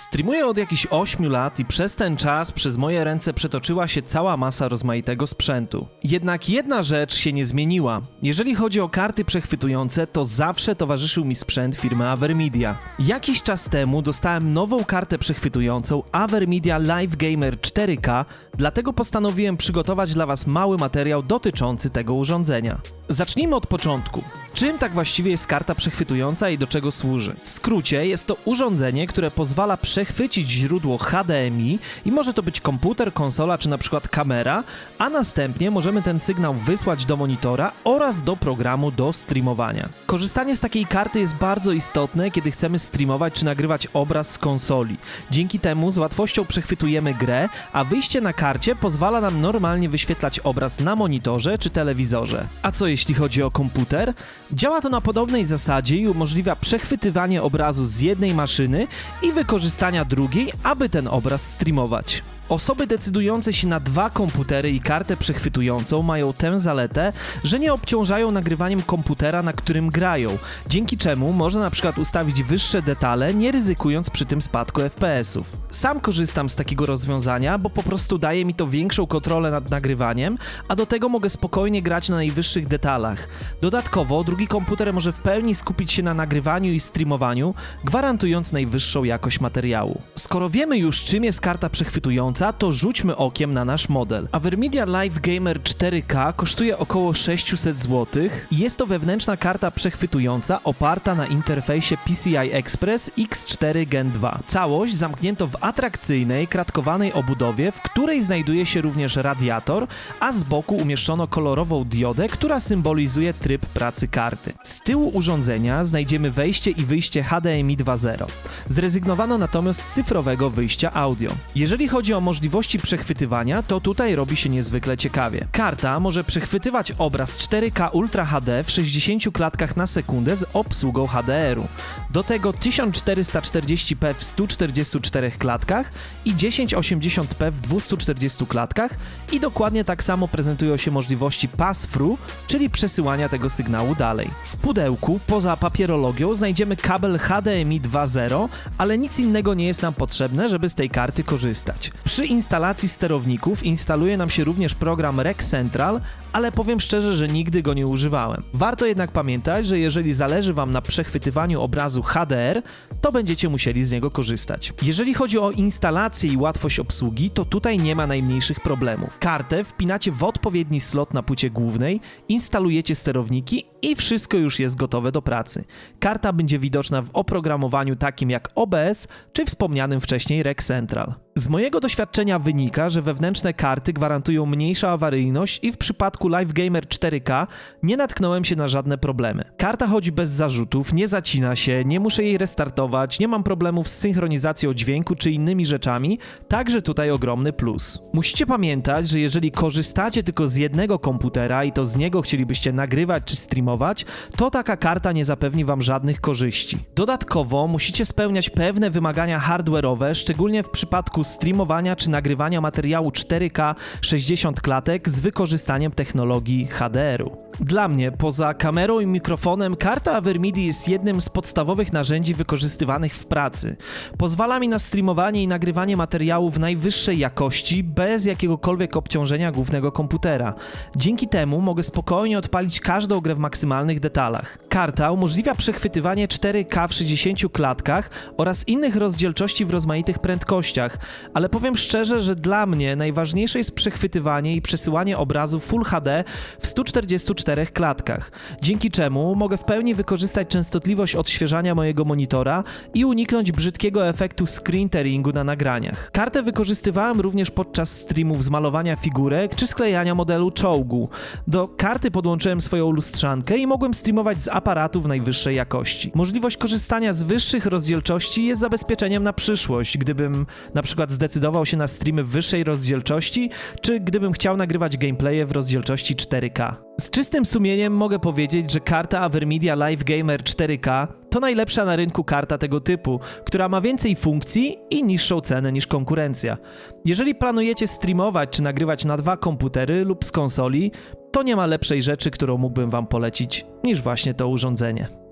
Streamuję od jakichś 8 lat i przez ten czas przez moje ręce przetoczyła się cała masa rozmaitego sprzętu. Jednak jedna rzecz się nie zmieniła. Jeżeli chodzi o karty przechwytujące, to zawsze towarzyszył mi sprzęt firmy Avermedia. Jakiś czas temu dostałem nową kartę przechwytującą Avermedia Live Gamer 4K, dlatego postanowiłem przygotować dla Was mały materiał dotyczący tego urządzenia. Zacznijmy od początku. Czym tak właściwie jest karta przechwytująca i do czego służy? W skrócie jest to urządzenie, które pozwala przechwycić źródło HDMI i może to być komputer, konsola czy na przykład kamera, a następnie możemy ten sygnał wysłać do monitora oraz do programu do streamowania. Korzystanie z takiej karty jest bardzo istotne, kiedy chcemy streamować czy nagrywać obraz z konsoli. Dzięki temu z łatwością przechwytujemy grę, a wyjście na karcie pozwala nam normalnie wyświetlać obraz na monitorze czy telewizorze. A co jeśli chodzi o komputer? Działa to na podobnej zasadzie i umożliwia przechwytywanie obrazu z jednej maszyny i wykorzystania drugiej, aby ten obraz streamować. Osoby decydujące się na dwa komputery i kartę przechwytującą mają tę zaletę, że nie obciążają nagrywaniem komputera, na którym grają, dzięki czemu można na przykład ustawić wyższe detale, nie ryzykując przy tym spadku FPS-ów. Sam korzystam z takiego rozwiązania, bo po prostu daje mi to większą kontrolę nad nagrywaniem, a do tego mogę spokojnie grać na najwyższych detalach. Dodatkowo drugi komputer może w pełni skupić się na nagrywaniu i streamowaniu, gwarantując najwyższą jakość materiału. Skoro wiemy już czym jest karta przechwytująca, to rzućmy okiem na nasz model. Avermedia Live Gamer 4K kosztuje około 600 zł i jest to wewnętrzna karta przechwytująca oparta na interfejsie PCI Express X4 Gen 2. Całość zamknięto w atrakcyjnej, kratkowanej obudowie, w której znajduje się również radiator, a z boku umieszczono kolorową diodę, która symbolizuje tryb pracy karty. Z tyłu urządzenia znajdziemy wejście i wyjście HDMI 2.0. Zrezygnowano natomiast z cyfrowego wyjścia audio. Jeżeli chodzi o możliwości przechwytywania, to tutaj robi się niezwykle ciekawie. Karta może przechwytywać obraz 4K Ultra HD w 60 klatkach na sekundę z obsługą HDR-u. Do tego 1440p w 144 klatkach i 1080p w 240 klatkach i dokładnie tak samo prezentują się możliwości pass-through, czyli przesyłania tego sygnału dalej. W pudełku, poza papierologią, znajdziemy kabel HDMI 2.0, ale nic innego nie jest nam potrzebne, żeby z tej karty korzystać. Przy instalacji sterowników instaluje nam się również program Rec Central, ale powiem szczerze, że nigdy go nie używałem. Warto jednak pamiętać, że jeżeli zależy Wam na przechwytywaniu obrazu HDR, to będziecie musieli z niego korzystać. Jeżeli chodzi o instalację i łatwość obsługi, to tutaj nie ma najmniejszych problemów. Kartę wpinacie w odpowiedni slot na płycie głównej, instalujecie sterowniki i wszystko już jest gotowe do pracy. Karta będzie widoczna w oprogramowaniu takim jak OBS czy wspomnianym wcześniej Rec Central. Z mojego doświadczenia wynika, że wewnętrzne karty gwarantują mniejszą awaryjność i w przypadku Live Gamer 4K nie natknąłem się na żadne problemy. Karta chodzi bez zarzutów, nie zacina się, nie muszę jej restartować, nie mam problemów z synchronizacją dźwięku czy innymi rzeczami, także tutaj ogromny plus. Musicie pamiętać, że jeżeli korzystacie tylko z jednego komputera i to z niego chcielibyście nagrywać czy streamować, to taka karta nie zapewni wam żadnych korzyści. Dodatkowo musicie spełniać pewne wymagania hardware'owe, szczególnie w przypadku streamowania czy nagrywania materiału 4K 60 klatek z wykorzystaniem technologii HDR-u. Dla mnie, poza kamerą i mikrofonem, karta Avermidi jest jednym z podstawowych narzędzi wykorzystywanych w pracy. Pozwala mi na streamowanie i nagrywanie materiałów najwyższej jakości, bez jakiegokolwiek obciążenia głównego komputera. Dzięki temu mogę spokojnie odpalić każdą grę w maksymalnych detalach. Karta umożliwia przechwytywanie 4K w 60 klatkach oraz innych rozdzielczości w rozmaitych prędkościach, ale powiem szczerze, że dla mnie najważniejsze jest przechwytywanie i przesyłanie obrazu Full HD w 144 klatkach, dzięki czemu mogę w pełni wykorzystać częstotliwość odświeżania mojego monitora i uniknąć brzydkiego efektu screen tearingu na nagraniach. Kartę wykorzystywałem również podczas streamów z malowania figurek czy sklejania modelu czołgu. Do karty podłączyłem swoją lustrzankę i mogłem streamować z aparatów najwyższej jakości. Możliwość korzystania z wyższych rozdzielczości jest zabezpieczeniem na przyszłość, gdybym na przykład zdecydował się na streamy wyższej rozdzielczości, czy gdybym chciał nagrywać gameplaye w rozdzielczości 4K. Z czystym sumieniem mogę powiedzieć, że karta Avermedia Live Gamer 4K to najlepsza na rynku karta tego typu, która ma więcej funkcji i niższą cenę niż konkurencja. Jeżeli planujecie streamować czy nagrywać na dwa komputery lub z konsoli, to nie ma lepszej rzeczy, którą mógłbym wam polecić niż właśnie to urządzenie.